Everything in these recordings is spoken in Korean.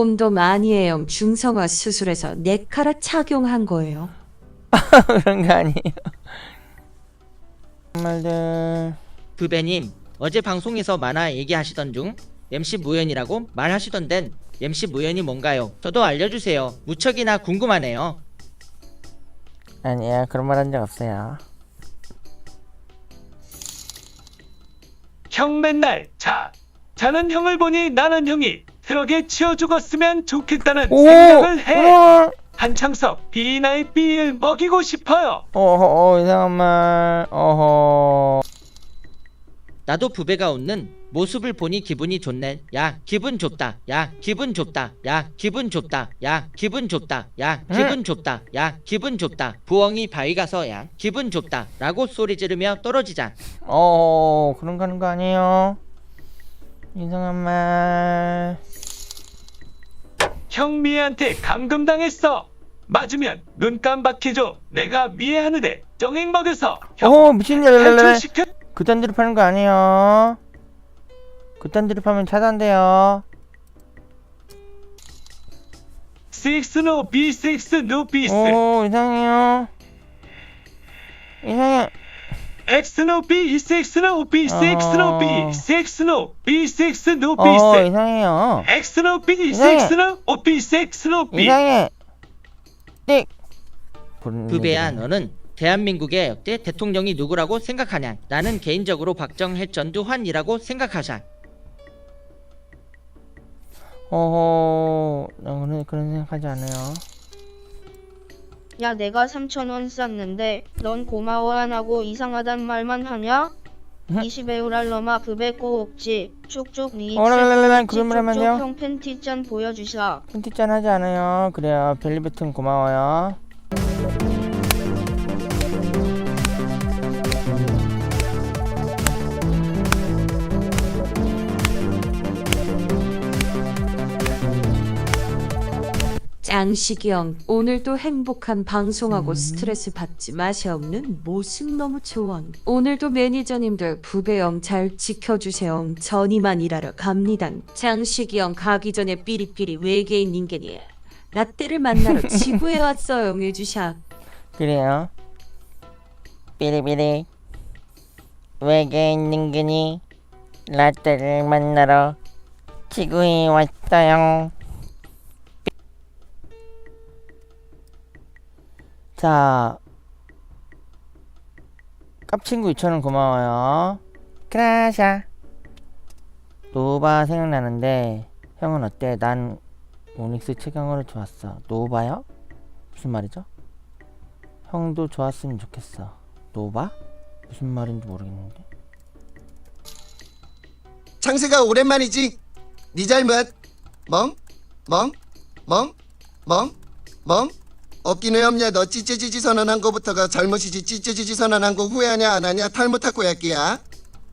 꼼도 아니에요. 중성화 수술해서 네카라 착용한 거예요. 그런 거 아니에요. 정말들 부배님 어제 방송에서 만화 얘기하시던 중 MC 무연이라고 말하시던데 MC 무연이 뭔가요? 저도 알려주세요. 무척이나 궁금하네요. 아니야 그런 말 한 적 없어요. 형 맨날 자 자는 형을 보니 나는 형이 트럭에 치여 죽었으면 좋겠다는 오, 생각을 해 어, 한창석 비나의 B를 먹이고 싶어요 어허 어, 이상한 말. 어허. 나도 부배가 웃는 모습을 보니 기분이 좋네. 야 기분 좋다. 야 기분 좋다. 야 기분 좋다. 야 기분 좋다. 야 기분 좋다. 야 기분 좋다. 부엉이 바위 가서 야 기분 좋다. 라고 소리 지르며 떨어지자. 어 그런 거 하는 거 아니에요. 이상한 말. 형 미애한테 감금당했어 맞으면 눈 깜박해줘 내가 미애하는데 정액 먹여서 형 어 미친 일. 탈출시켜 그딴 드립 하는 거 아니에요. 그딴 드립 하면 차단돼요. Six no B6 no B6 오 이상해요. 이상해. X no B6 no B6 no B6 no B6 no 어 B6 이상해요. X no B6 이상해. no B6 no B 이상해. 띡. 부배야 너는 대한민국의 역대 대통령이 누구라고 생각하냐? 나는 개인적으로 박정혜 전두환이라고 생각하자. 어허, 난 그런 그런 생각하지 않아요. 야 내가 3천원 쌌는데 넌 고마워 안 하고 이상하단 말만 하냐? 응? 20에우랄 너마 부배 꼬옥지 쭉쭉 니 어랄랄랄 그런 말 하면 쭉쭉 돼요? 형 팬티 짠 보여주셔 팬티짠 하지 않아요. 그래요. 벨리베튼 고마워요. 짱식이 형 오늘도 행복한 방송하고 스트레스 받지 맛이 없는 모습 너무 좋아. 오늘도 매니저님들 부배 형잘 지켜주세요. 전이만 일하러 갑니다. 짱식이 형 가기 전에 삐리삐리 외계인 인간이 라떼를 만나러 지구에 왔어요. 해주샤. 그래요. 삐리삐리. 외계인 능근이 라떼를 만나러 지구에 왔어요. 자, 깝친구 2천원 고마워요. 크라샤. 노바 생각나는데 형은 어때? 난 오닉스 최강으로 좋았어. 노바요? 무슨 말이죠? 형도 좋았으면 좋겠어. 노바? 무슨 말인지 모르겠는데. 창세가 오랜만이지. 네 잘못. 멍? 멍? 멍? 멍? 멍? 없긴 왜 없냐? 너 찌찌찌찌 선언한 거부터가 잘못이지. 찌찌찌찌 선언한 거 후회하냐 안 하냐? 탈모탁 고약기야.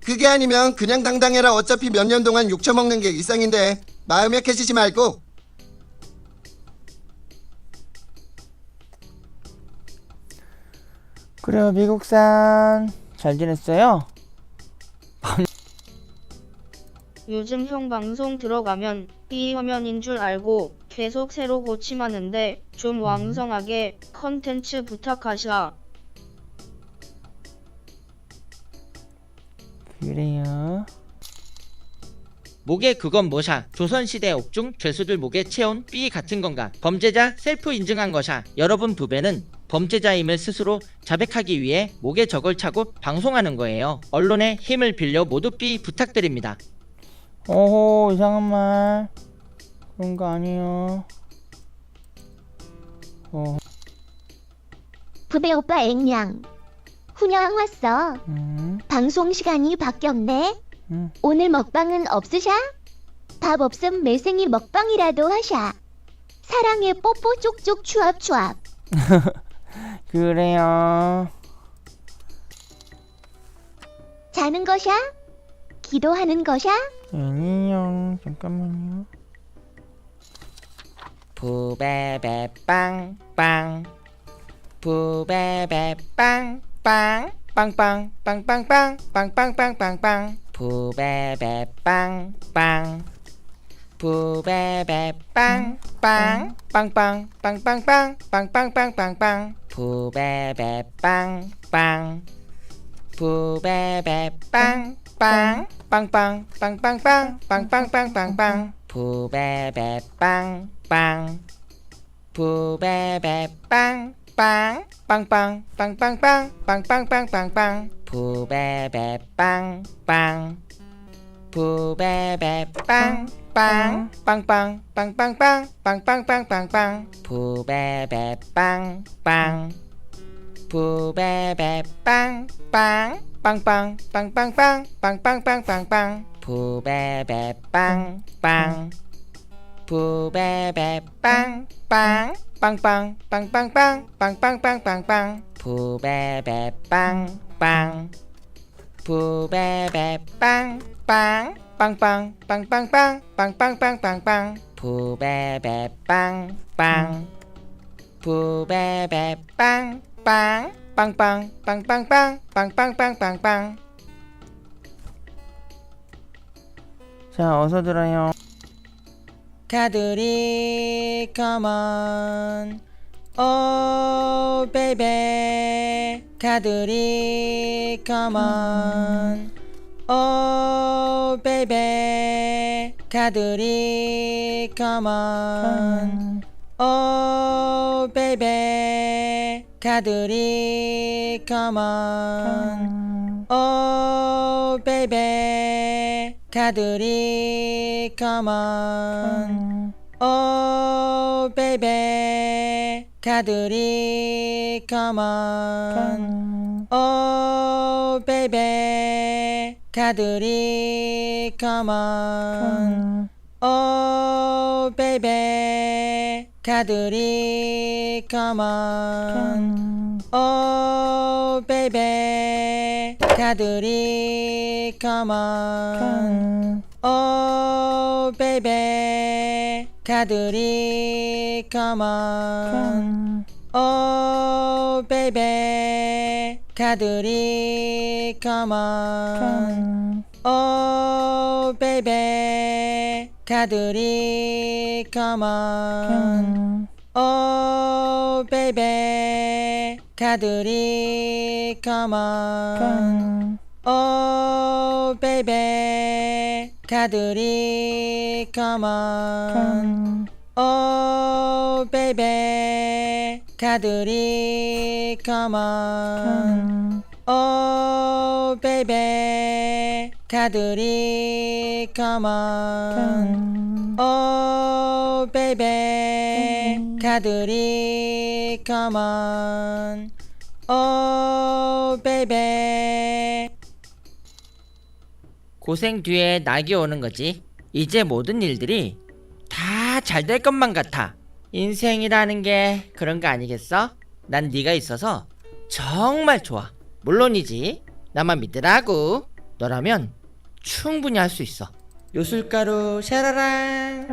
그게 아니면 그냥 당당해라. 어차피 몇 년 동안 욕 처 먹는 게 일상인데 마음 약해지지 말고. 그래요, 미국산. 잘 지냈어요? 요즘 형 방송 들어가면 이 화면인 줄 알고 계속 새로 고침하는데 좀 왕성하게 컨텐츠 부탁하샤 그래요. 목에 그건 뭐샤? 조선시대 옥중 죄수들 목에 채운 삐 같은 건가? 범죄자 셀프 인증한 것샤. 여러분 부배는 범죄자임을 스스로 자백하기 위해 목에 저걸 차고 방송하는 거예요. 언론의 힘을 빌려 모두 삐 부탁드립니다. 오호, 이상한 말. 그런 거 아니에요. 어, 부배 오빠 앵냥 훈영 왔어 음, 방송 시간이 바뀌었네 음. 오늘 먹방은 없으샤? 밥 없음 매생이 먹방이라도 하샤 사랑해 뽀뽀 쪽쪽 추압 추압 그래요. 자는 거샤? 기도하는 거샤? 아니요, 잠깐만요. 부베베 빵빵 부베베 빵빵 빵빵 빵빵빵 빵빵빵빵빵 부베베 빵빵 부베베 빵빵 빵빵 빵빵빵 빵빵빵빵빵 부베베 빵빵 부베베 빵빵 빵빵 빵빵빵 빵빵빵빵빵 부베베 빵빵 부베베 빵 빵 빵빵 빵빵빵 빵빵빵빵빵 부베베 빵빵 부베베 빵빵 빵빵 빵빵빵 빵빵빵빵빵 부베베 빵빵 부베베 빵빵 빵빵 빵빵빵 빵빵빵빵빵 부베베 빵빵 부베베 빵빵 빵빵 빵빵빵 빵빵빵빵빵 부베베 빵빵 부베베 빵빵 빵빵 빵빵빵 빵빵빵빵빵 부베베 빵빵. 부베베 빵빵. 빵빵. 빵빵빵. 빵빵빵빵빵. 자 어서 들어요 카드리 컴온 오 베이베 카드리 컴온 오 베이베 카드리 컴온 오 베이베 카드리 컴온 오 베이베 가들이 come on oh baby 가들이 come on oh baby 가들이 come on oh baby 가들이 come on oh baby 가들이 come on oh baby 가들이 come on oh baby 가들이 come on oh baby 가들이 come on oh baby 가들이 come on oh on oh baby 가들이 come on oh baby 가들이 come on oh baby 가들이 come on oh baby 고생 뒤에 낙이 오는 거지. 이제 모든 일들이 다 잘 될 것만 같아. 인생이라는 게 그런 거 아니겠어? 난 네가 있어서 정말 좋아. 물론이지. 나만 믿으라고. 너라면 충분히 할 수 있어. 요술가루 샤라랑.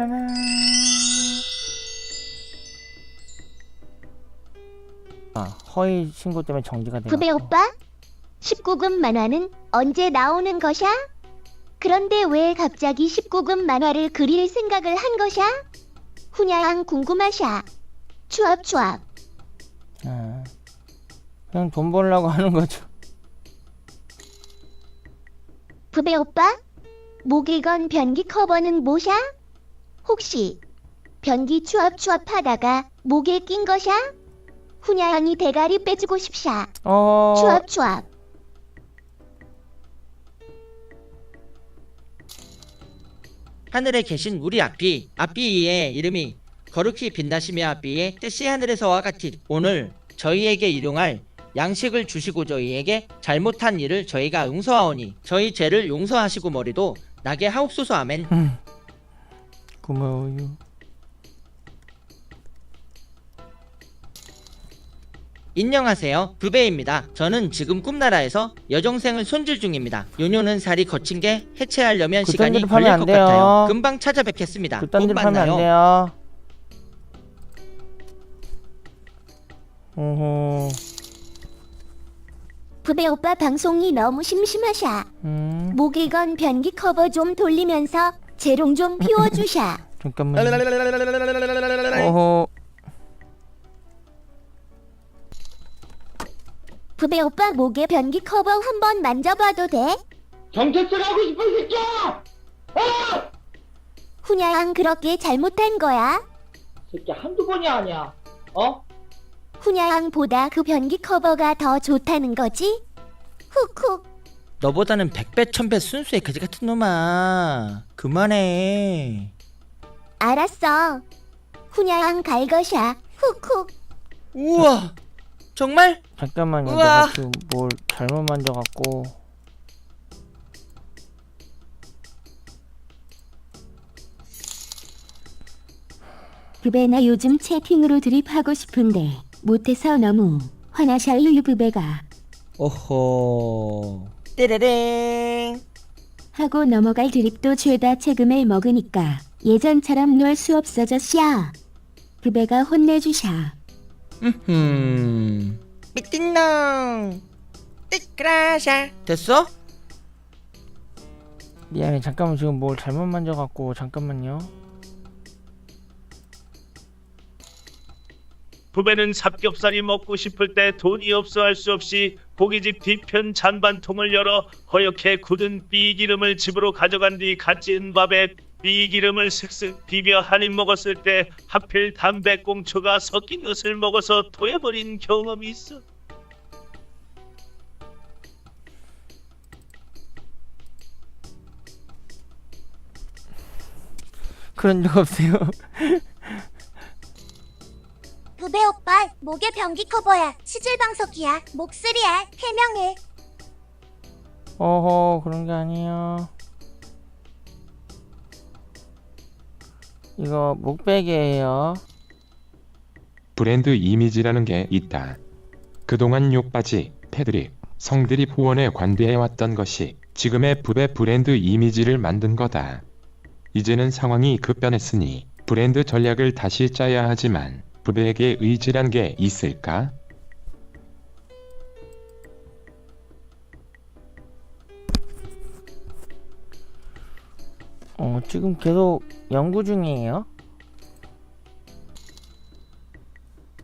아, 허위 신고 때문에 정지가 돼요. 부배 오빠 19금 만화는 언제 나오는 것이야? 그런데 왜 갑자기 19금 만화를 그릴 생각을 한 것이야? 후냐양 궁금하샤 추합 추합 아, 그냥 돈 벌려고 하는 거죠. 부배 오빠 목에 건 변기 커버는 뭐샤? 혹시 변기 추합 추합 하다가 목에 낀 것이야? 후냐양이 대가리 빼주고 싶샤 어, 추합 추합 하늘에 계신 우리 아삐, 아삐의 이름이 거룩히 빛나시며 아삐의 뜻이 하늘에서와 같이 오늘 저희에게 일용할 양식을 주시고 저희에게 잘못한 일을 저희가 용서하오니 저희 죄를 용서하시고 머리도 나게 하옵소서 아멘. 음, 고마워요. 인녕하세요. 부배입니다. 저는 지금 꿈나라에서 여정생을 손질 중입니다. 요요는 살이 거친 게 해체하려면 그딴 시간이 걸릴 안것 돼요. 같아요. 금방 찾아뵙겠습니다. 그딴 안 만나요. 돼요. 오호, 부배 오빠 방송이 너무 심심하샤 음, 목에 건 변기 커버 좀 돌리면서 재롱 좀 피워주샤. 잠깐만. 어허. 부배 오빠 목에 변기 커버 한번 만져봐도 돼? 경찰서 가고 싶어 이 새끼야! 훈야양 그렇게 잘못한 거야? 새끼 한두 번이 아니야. 어? 훈야양보다 그 변기 커버가 더 좋다는 거지? 훅훅. 너보다는 백배 천배 순수해 그지 같은 놈아. 그만해. 알았어. 훈야양 갈것이야. 훅훅. 우와. 정말? 잠깐만요. 우와. 내가 지금 뭘 잘못 만져갖고. 부배나 요즘 채팅으로 드립하고 싶은데 못해서 너무 화나샬루유 부배가 오호. 띠레랭. 하고 넘어갈 드립도 죄다 책임을 먹으니까 예전처럼 놀 수 없어졌샤. 부배가 혼내주샤. 음. 삐띵농. 띠크라샤. 됐어? 미안해. 잠깐만 지금 뭘 잘못 만져갖고 잠깐만요. 부배는 삼겹살이 먹고 싶을 때 돈이 없어 할 수 없이 고깃집 뒤편 잔반통을 열어 허옇게 굳은 삐기름을 집으로 가져간 뒤 갓 지은 밥에 삐기름을 슥슥 비벼 한 입 먹었을 때 하필 담배꽁초가 섞인 것을 먹어서 토해버린 경험이 있어. 그런 적 없어요. 부배 오빠 목에 변기 커버야. 시질 방석이야. 목소리야. 해명해. 어허 그런 게 아니에요. 이거 목베개예요. 브랜드 이미지라는 게 있다. 그동안 욕바지, 패드립, 성드립 후원에 관대해왔던 것이 지금의 부배 브랜드 이미지를 만든 거다. 이제는 상황이 급변했으니 브랜드 전략을 다시 짜야 하지만 부배에게 의지란 게 있을까? 어 지금 계속 연구 중이에요.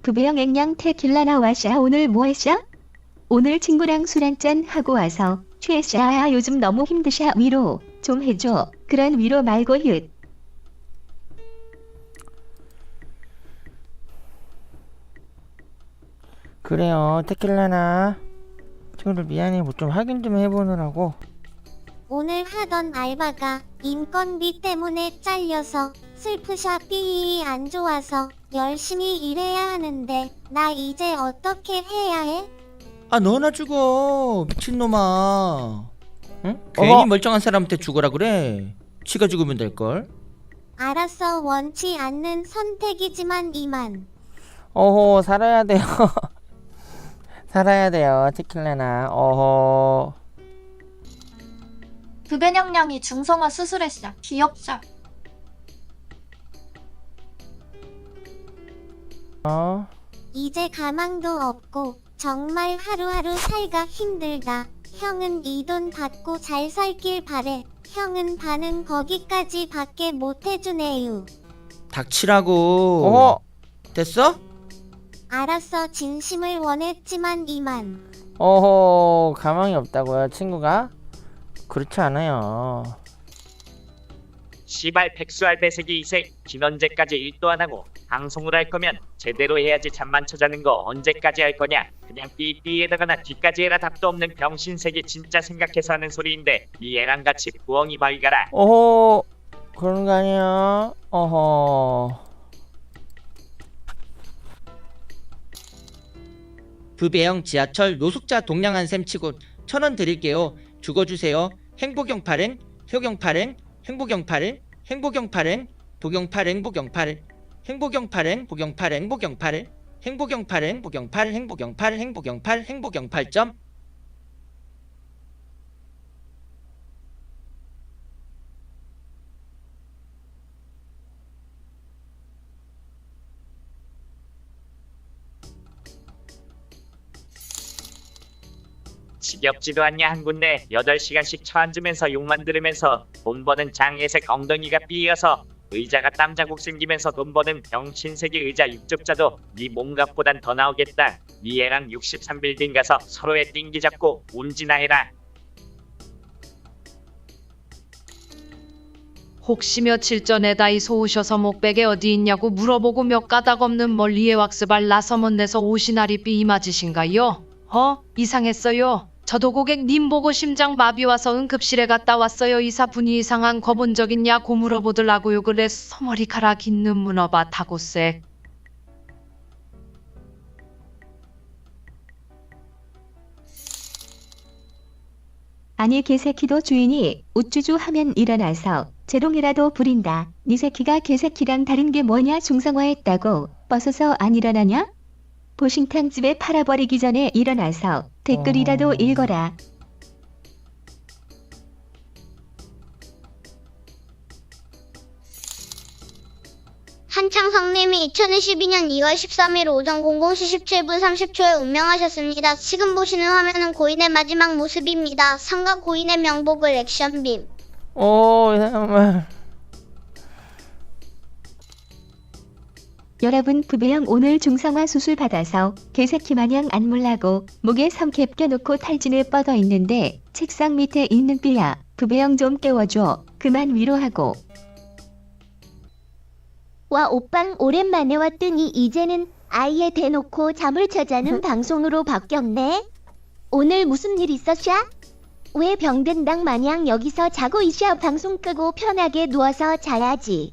부배형 앵냥 테킬라 나 와샤 오늘 뭐 했샤? 오늘 친구랑 술 한잔 하고 와서 취했샤 요즘 너무 힘드샤 위로 좀 해줘 그런 위로 말고 윷 그래요. 테킬라나 친구들 미안해. 뭐 좀 확인 좀 해보느라고. 오늘 하던 알바가 인건비 때문에 잘려서 슬프샤 삐이 안 좋아서 열심히 일해야 하는데 나 이제 어떻게 해야 해? 아 너나 죽어 미친놈아. 응? 어머. 괜히 멀쩡한 사람한테 죽어라 그래. 지가 죽으면 될걸. 알았어 원치 않는 선택이지만 이만 어허 살아야 돼요. 살아야 돼요. 테킬라나. 어허. 부배냥냥이 중성화 수술했샤 귀엽샤 어. 이제 가망도 없고 정말 하루하루 살기가 힘들다. 형은 이 돈 받고 잘 살길 바래. 형은 반은 거기까지 밖에 못 해주네요. 닥치라고. 어허. 됐어? 알았어 진심을 원했지만 이만. 어허 가망이 없다고요 친구가? 그렇지 않아요. 시발 백수알 배색이 이색 진언제까지 일도 안 하고 방송을 할 거면 제대로 해야지 잠만 쳐자는 거 언제까지 할 거냐 그냥 삐삐에다가나 뒤까지 해라 답도 없는 병신색이 진짜 생각해서 하는 소리인데 이 애랑 같이 부엉이 바위 가라 어허 그런 거 아니야. 어허. 부배형 지하철 노숙자 동량한 셈 치고 천 원 드릴게요. 죽어주세요. 행복형 발행, 효경 발행, 행복형 발행, 행복형 발행, 복용 발행, 복용 발행, 행복형 발행, 복용 발행, 복용 발행, 행복형 발행, 복용 발행, 행복형 발행, 행복형 발행, 행복형 8점. 지겹지도 않냐 한 군데 8시간씩 처앉으면서 욕만 들으면서 돈 버는 장예색 엉덩이가 삐어서 의자가 땀자국 생기면서 돈 버는 병신세기 의자 육즙자도 네 몸값보단 더 나오겠다. 네 애랑 63빌딩 가서 서로의 띵기 잡고 운지나 해라. 혹시 며칠 전에 다이소 오셔서 목베개 어디 있냐고 물어보고 몇 가닥 없는 멀리에 왁스발 나서먼 데서 오시나리 삐 맞으신가요? 어? 이상했어요. 저도 고객 님 보고 심장 마비 와서 응급실에 갔다 왔어요. 이사분이 이상한 거 본 적 있냐고 물어보더라고요. 그래서 머리카락 있는 문어바 타고색. 아니 개새끼도 주인이 우쭈쭈 하면 일어나서 재롱이라도 부린다. 니 새끼가 개새끼랑 다른 게 뭐냐 중성화했다고 뻗어서 안 일어나냐? 보신탕 집에 팔아버리기 전에 일어나서 댓글이라도 어. 읽어라. 한창 성님이 2022년 2월 13일 오전 00시 17분 30초에 운명하셨습니다. 지금 보시는 화면은 고인의 마지막 모습입니다. 상가 고인의 명복을 액션빔. 오 이상한 말. 여러분 부배형 오늘 중성화 수술 받아서 개새끼 마냥 안 몰라고 목에 삼캡 껴놓고 탈진에 뻗어 있는데 책상 밑에 있는 삐야 부배형 좀 깨워줘 그만 위로하고 와 오빵 오랜만에 왔더니 이제는 아예 대놓고 잠을 자자는 방송으로 바뀌었네. 오늘 무슨 일 있었샤? 왜 병든 당 마냥 여기서 자고 있샤 방송 끄고 편하게 누워서 자야지.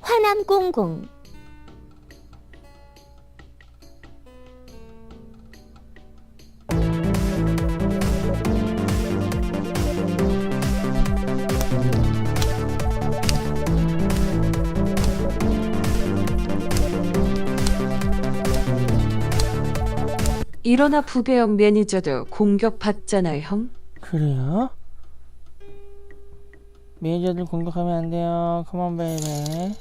화남 공공. 일어나 부배영 매니저들 공격받잖아요, 형. 그래요? 매니저들 공격하면 안 돼요. 컴온 베이베.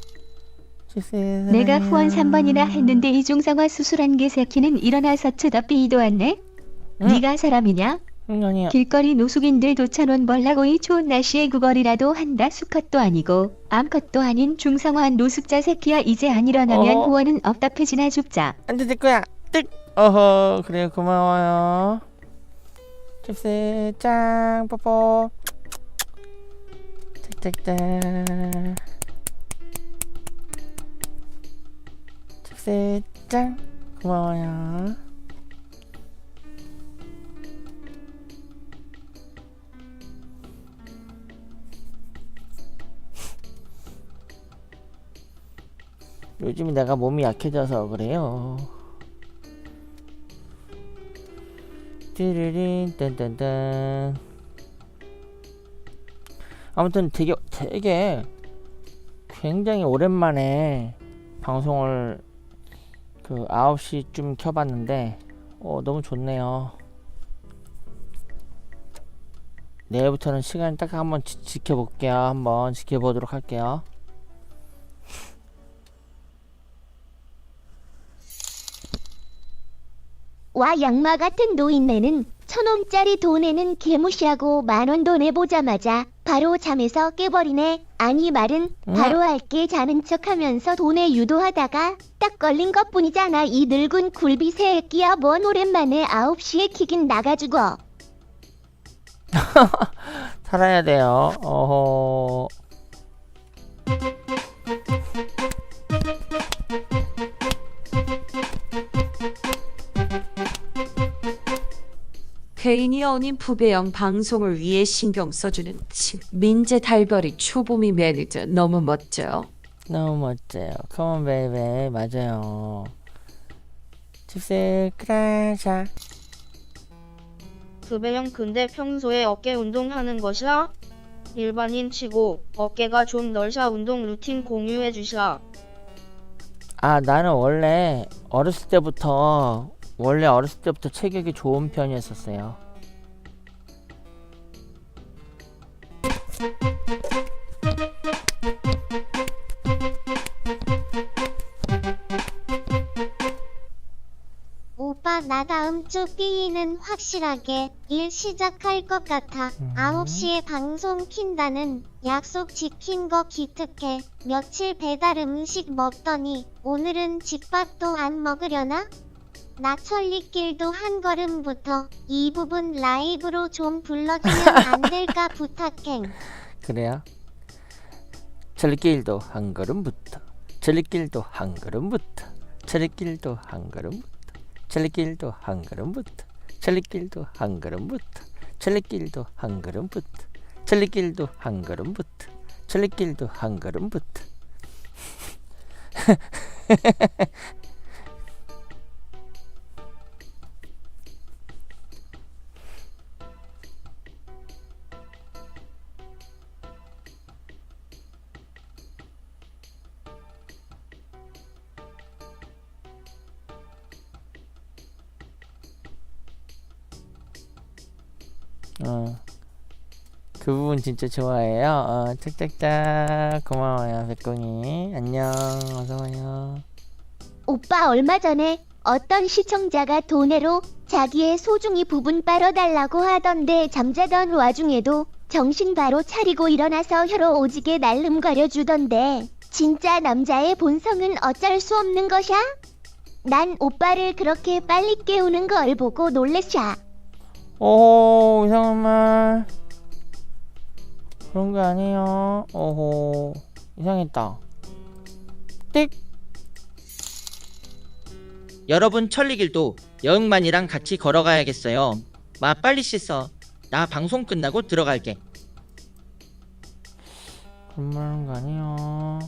내가 후원 3번이나 했는데 이 중성화 수술한 개새끼는 일어나서 쳐다삐도 않네? 응? 네가 사람이냐? 응 아니야. 길거리 노숙인들 도차놓은 벌라고 이 좋은 날씨에 구걸이라도 한다 수컷도 아니고 암컷도 아닌 중성화한 노숙자 새끼야 이제 안 일어나면 어? 후원은 없다 패지나 줍자 안돼 내 거야. 뜩. 어허 그래 고마워요. 칩스 짱 뽀뽀. 짝짝짝. 칩스 짱 고마워요. 요즘 내가 몸이 약해져서 그래요. 띠리린 딴딴딴 아무튼 되게 되게 굉장히 오랜만에 방송을 그 9시쯤 켜봤는데 어 너무 좋네요. 내일부터는 시간 딱 한번 지, 지켜볼게요. 한번 지켜보도록 할게요. 와 양마 같은 노인네는 천 원짜리 돈에는 개무시하고 만 원돈 내보자마자 바로 잠에서 깨버리네. 아니 말은 바로 할게 자는 척하면서 돈에 유도하다가 딱 걸린 것뿐이잖아. 이 늙은 굴비 새끼야 뭔 오랜만에 9시에 키긴 나가 죽어. 살아야 돼요 어허 개인이 아닌 부배영 방송을 위해 신경 써주는 친 민재 달별이 초보미 매니저 너무 멋져요. 너무 멋져요 컴온 베이베 맞아요 칩스 크라샤 부배형 근데 평소에 어깨 운동하는 것이야? 일반인 치고 어깨가 좀 넓샤 운동 루틴 공유해 주샤. 아 나는 원래 어렸을 때부터 원래 어렸을 때부터 체격이 좋은 편이었었어요 오빠 나 다음 주 B는 확실하게 일 시작할 것 같아. 9시에 방송 킨다는 약속 지킨 거 기특해. 며칠 배달 음식 먹더니 오늘은 집밥도 안 먹으려나? 나 천리길도 한 걸음부터 이 부분 라이브로 좀 불러주면 안 될까 부탁행. 그래요? 천리길도 한 걸음부터 천리길도 한 걸음부터 천리길도 한 걸음부터 천리길도 한 걸음부터 천리길도 한 걸음부터 천리길도 한 걸음부터 천리길도 한 걸음부터 천리길도 한 걸음부터 진짜 좋아해요. 어, 짝짝짝 고마워요, 백공이. 안녕, 어서 와요. 오빠 얼마 전에 어떤 시청자가 돈으로 자기의 소중이 부분 빨아달라고 하던데 잠자던 와중에도 정신 바로 차리고 일어나서 혀로 오지게 날름 가려주던데 진짜 남자의 본성은 어쩔 수 없는 것이야? 난 오빠를 그렇게 빨리 깨우는 걸 보고 놀랬샤. 오, 이상한 말. 그런 거 아니에요. 오호, 이상했다. 띡. 여러분 천리길도 여응만이랑 같이 걸어가야겠어요. 마 빨리 씻어. 나 방송 끝나고 들어갈게. 그런 말 하는 거 아니에요.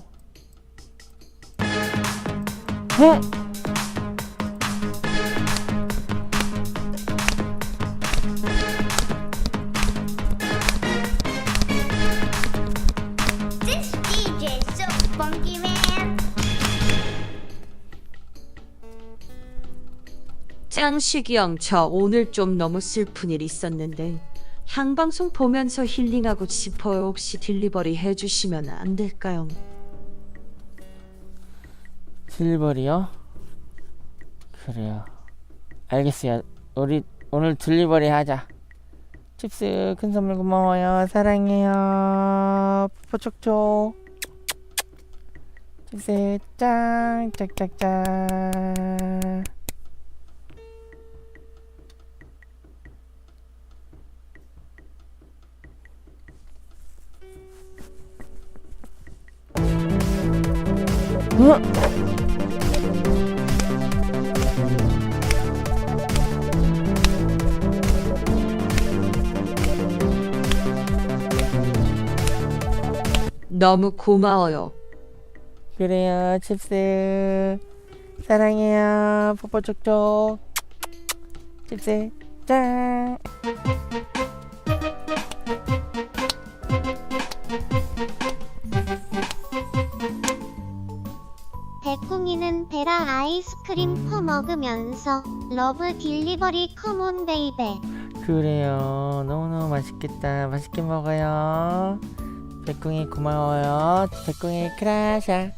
응? 짱식이 형, 저 오늘 좀 너무 슬픈 일 있었는데 향방송 보면서 힐링하고 싶어요. 혹시 딜리버리 해주시면 안 될까요? 딜리버리요? 그래요. 알겠어요. 우리 오늘 딜리버리 하자. 칩스 큰 선물 고마워요. 사랑해요. 뽀뽀 촉촉. 칩스 짱 짝짝짝. 너무 고마워요. 그래요, 칩스. 사랑해요. 뽀뽀 쪽쪽. 칩스. 짠. 아이스크림 퍼 먹으면서 러브 딜리버리 커몬 베이베. 그래요. 너무너무 맛있겠다. 맛있게 먹어요. 백궁이 고마워요. 백궁이 크라샤.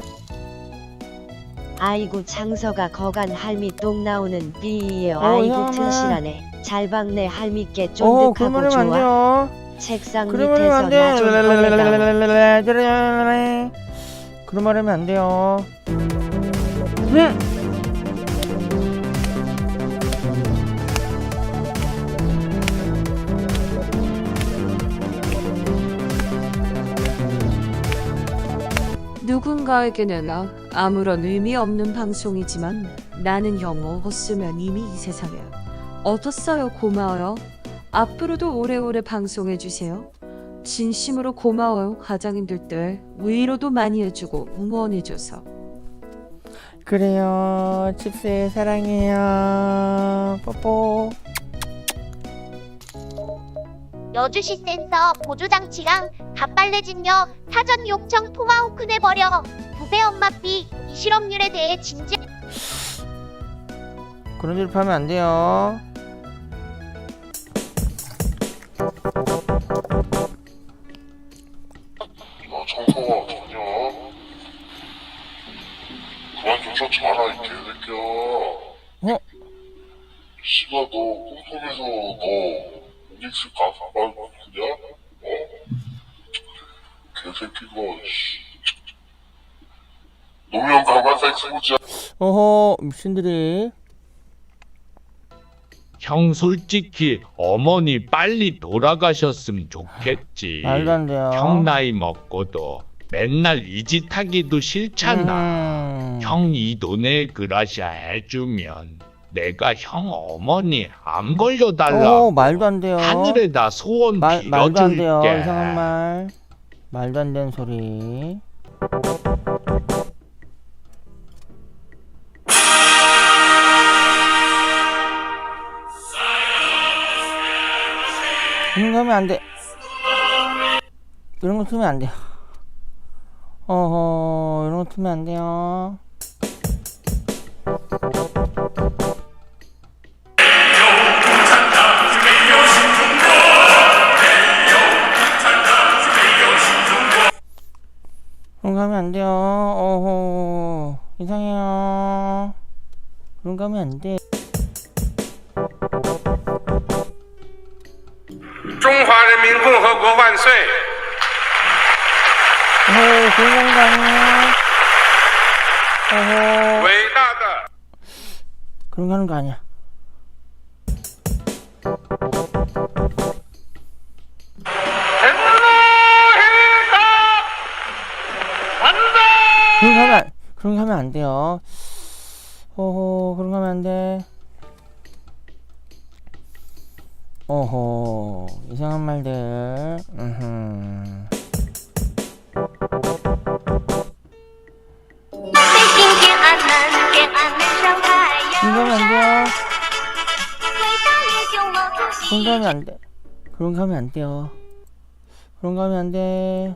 아이고 장서가 거간 할미 똥 나오는 삐예요. 어, 아이고 이상하네. 튼실하네. 잘 박네 할미께 오, 그 쫀득하고 안 좋아. 돼요. 책상 그런 말하면 안 밑에서 나좀 꺼내다오. 돼요. 그런 말 하면 안 돼요. 응. 누군가에게는 아, 아무런 의미 없는 방송이지만 나는 형 없으면 이미 이 세상에. 얻었어요? 고마워요. 앞으로도 오래오래 방송해주세요. 진심으로 고마워요 과장님들들. 위로도 많이 해주고 응원해줘서 그래요. 칩스 사랑해요. 뽀뽀. 여주시 센서 보조장치랑 갑발레진녀 사전 요청 토마호크 내버려. 부배 엄마 삐 실업률에 대해 진지 그런 일 하면 안 돼요 미친들이 형 솔직히 어머니 빨리 돌아가셨으면 좋겠지. 말도 안 돼요 형 나이 먹고도 맨날 이 짓 하기도 싫잖아. 음. 형 이 돈에 그라샤 해주면 내가 형 어머니 안 걸려달라고 어 말도 안 돼요 하늘에다 소원 말, 말도 안 돼요 빌어줄게. 이상한 말 말도 안 되는 소리 이런 거 하면 안 돼 이런 거 틀면 안 돼요 어허 이런 거 틀면 안 돼요 그런 거 하면 안 돼요. 어허, 이상해요. 그런 거 하면 안 돼. 中华人民共和国万岁！ 어허, 그런 거 하는 거 아니에요. 어허, 伟大的 그런 거 하는 거 아니야. 그런 거 하면, 안- 그런 거 하면 안 돼요. 어허, 그런 거 하면 안 돼. 어허, 이상한 말들. 하면 안 돼요. 그런 거 하면 안 돼. 그런 거 하면 안 돼요. 그런 거 하면 안 돼.